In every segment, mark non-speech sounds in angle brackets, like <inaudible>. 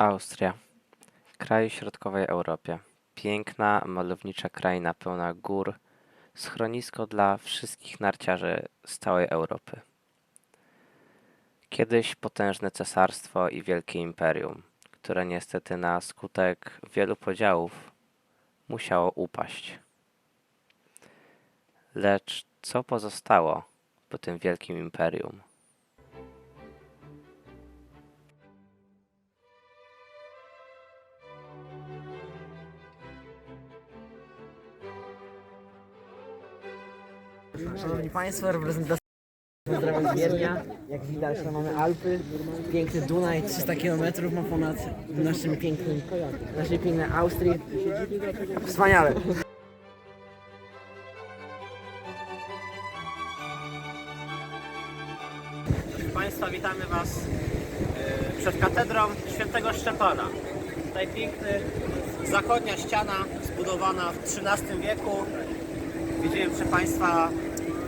Austria. Kraj w środkowej Europie. Piękna, malownicza kraina pełna gór. Schronisko dla wszystkich narciarzy z całej Europy. Kiedyś potężne cesarstwo i wielkie imperium, które niestety na skutek wielu podziałów musiało upaść. Lecz co pozostało po tym wielkim imperium? Szanowni Państwo, reprezentacja pozdrawiam z Wiednia. Jak widać, mamy Alpy, piękny Dunaj, 300 km ma ponad w naszym pięknym, naszej pięknej Austrii. Wspaniale. Proszę Państwa, witamy Was e, przed katedrą świętego Szczepana. Tutaj piękny zachodnia ściana zbudowana w XIII wieku. Widzimy, proszę Państwa,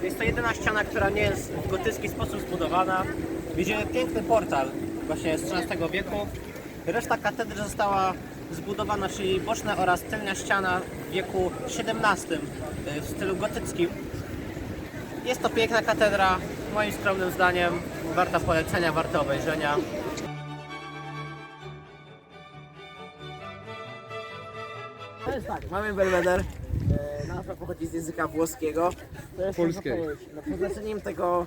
jest to jedyna ściana, która nie jest w gotycki sposób zbudowana. Widzimy piękny portal właśnie z XIII wieku. Reszta katedry została zbudowana, czyli boczna oraz tylna ściana w wieku XVII e, w stylu gotyckim. Jest to piękna katedra, moim skromnym zdaniem, warta polecenia, warta obejrzenia. To jest tak, mamy Belweder. E, Nazwa pochodzi z języka włoskiego. To jest Polskiego. No, tego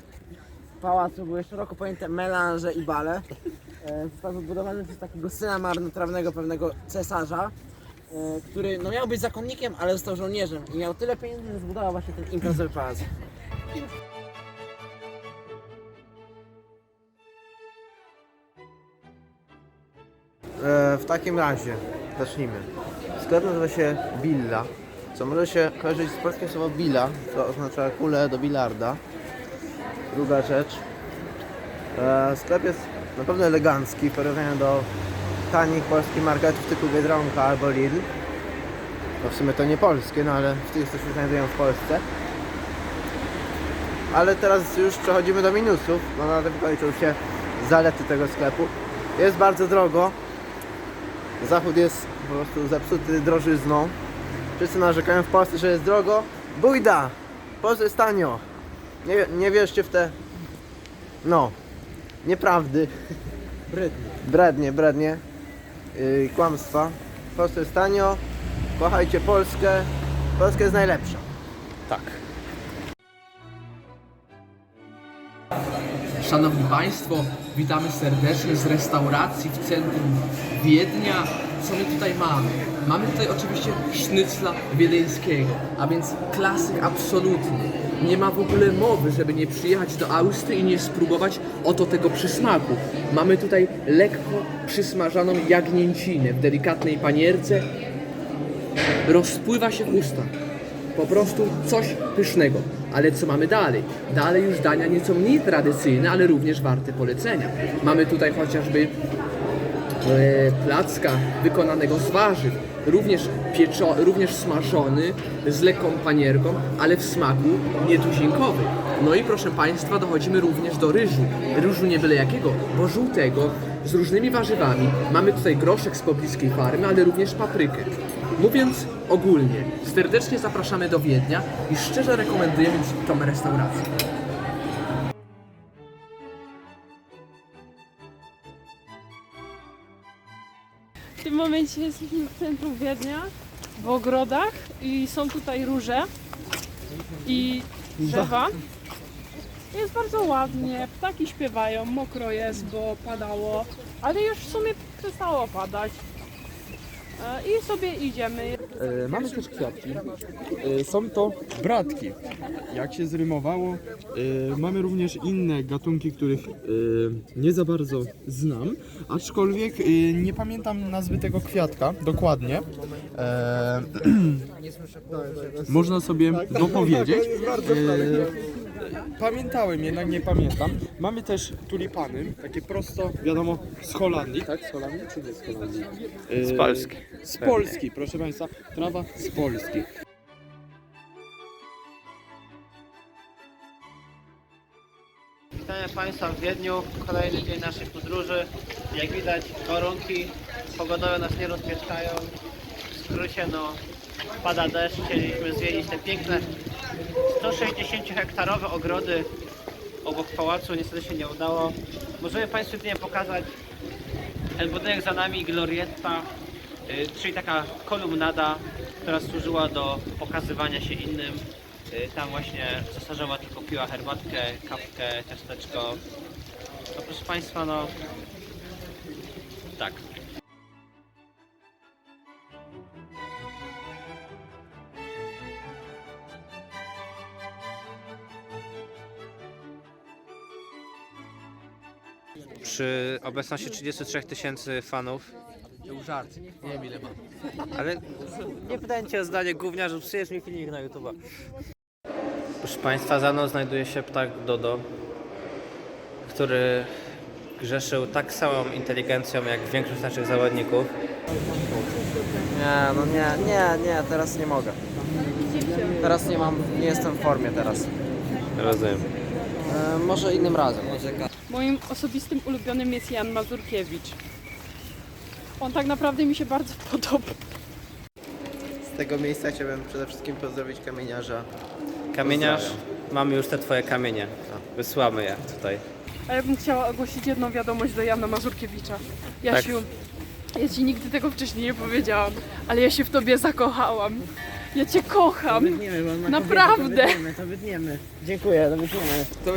pałacu były szeroko pojęte melanże i bale. E, Został zbudowany przez takiego syna marnotrawnego pewnego cesarza, e, który no, miał być zakonnikiem, ale został żołnierzem i miał tyle pieniędzy, że zbudował właśnie ten imprezowy pałac. E, w takim razie zacznijmy. Sklep nazywa się Billa, co może się kojarzyć z polskim słowo Billa, to oznacza kulę do bilarda. Druga rzecz. E, sklep jest na pewno elegancki w porównaniu do tanich polskich marketów typu Biedronka albo Lidl. No w sumie to nie polskie, no ale w tych, co się znajdują w Polsce. Ale teraz już przechodzimy do minusów, no na tym kończą się zalety tego sklepu. Jest bardzo drogo, Zachód jest po prostu zepsuty drożyzną. Wszyscy narzekają w Polsce, że jest drogo. Bójda! W Polsce jest tanio. Nie, nie wierzcie w te... No. Nieprawdy. Brednie. Brednie, brednie. Yy, kłamstwa. W Polsce jest tanio. Kochajcie Polskę. Polska jest najlepsza. Tak. Szanowni Państwo, witamy serdecznie z restauracji w centrum Wiednia. Co my tutaj mamy? Mamy tutaj oczywiście sznycla wiedeńskiego, a więc klasyk absolutny. Nie ma w ogóle mowy, żeby nie przyjechać do Austrii i nie spróbować oto tego przysmaku. Mamy tutaj lekko przysmażaną jagnięcinę w delikatnej panierce. Rozpływa się w. Po prostu coś pysznego. Ale co mamy dalej? Dalej już dania nieco mniej tradycyjne, ale również warte polecenia. Mamy tutaj chociażby placka wykonanego z warzyw, również, pieczo, również smażony z lekką panierką, ale w smaku nietuzinkowym. No i proszę Państwa, dochodzimy również do ryżu. Ryżu nie byle jakiego, bo żółtego, z różnymi warzywami. Mamy tutaj groszek z pobliskiej farmy, ale również paprykę. Mówiąc ogólnie, serdecznie zapraszamy do Wiednia i szczerze rekomendujemy tą restaurację. Tym momencie jesteśmy w centrum Wiednia, w ogrodach i są tutaj róże i drzewa. Jest bardzo ładnie, ptaki śpiewają, mokro jest, bo padało, ale już w sumie przestało padać. E, I sobie idziemy. E, Mamy też kwiatki. E, Są to bratki. Jak się zrymowało. E, Mamy również inne gatunki, których e, nie za bardzo znam, aczkolwiek e, nie pamiętam nazwy tego kwiatka dokładnie. E, <clears throat> Można sobie dopowiedzieć. E, Pamiętałem, jednak nie pamiętam. Mamy też tulipany, takie prosto, wiadomo, z Holandii, tak? Z Holandii czy nie z Holandii? Z Polski. z Polski, proszę Państwa, trawa z Polski. Witamy Witamy Państwa w Wiedniu. Kolejny dzień naszej podróży. Jak widać warunki pogodowe nas nie rozpieszczają. W skrócie no pada deszcz. Chcieliśmy zwiedzić te piękne 160 hektarowe ogrody obok pałacu. Niestety się nie udało. Możemy Państwu jedynie pokazać ten budynek za nami, Glorietta, y, czyli taka kolumnada, która służyła do pokazywania się innym. Y, Tam właśnie cesarzowa tylko piła herbatkę, kawkę, ciasteczko. No proszę Państwa, no tak. Przy obecności 33 tysięcy fanów. To był żart, nie wiem ile ma. Ale nie pytałem Cię o zdanie gówniarzu, przyjedź mi filmik na YouTube. Proszę Państwa, za mną znajduje się ptak Dodo, który grzeszył tak samą inteligencją jak większość naszych zawodników. Nie, no nie, nie, nie, teraz nie mogę. Teraz nie mam, nie jestem w formie teraz. Rozumiem. E, może innym razem. Moim osobistym ulubionym jest Jan Mazurkiewicz. On tak naprawdę mi się bardzo <laughs> podoba. Z tego miejsca chciałbym przede wszystkim pozdrowić kamieniarza. Kamieniarz, mamy już te Twoje kamienie. Wysłamy je tutaj. A ja bym chciała ogłosić jedną wiadomość do Jana Mazurkiewicza. Jasiu, ja ci nigdy tego wcześniej nie powiedziałam, ale ja się w tobie zakochałam. Ja cię kocham. Wytniemy, bo on ma Naprawdę. kobietę, To wytniemy, to wytniemy. Dziękuję, to wytniemy. To,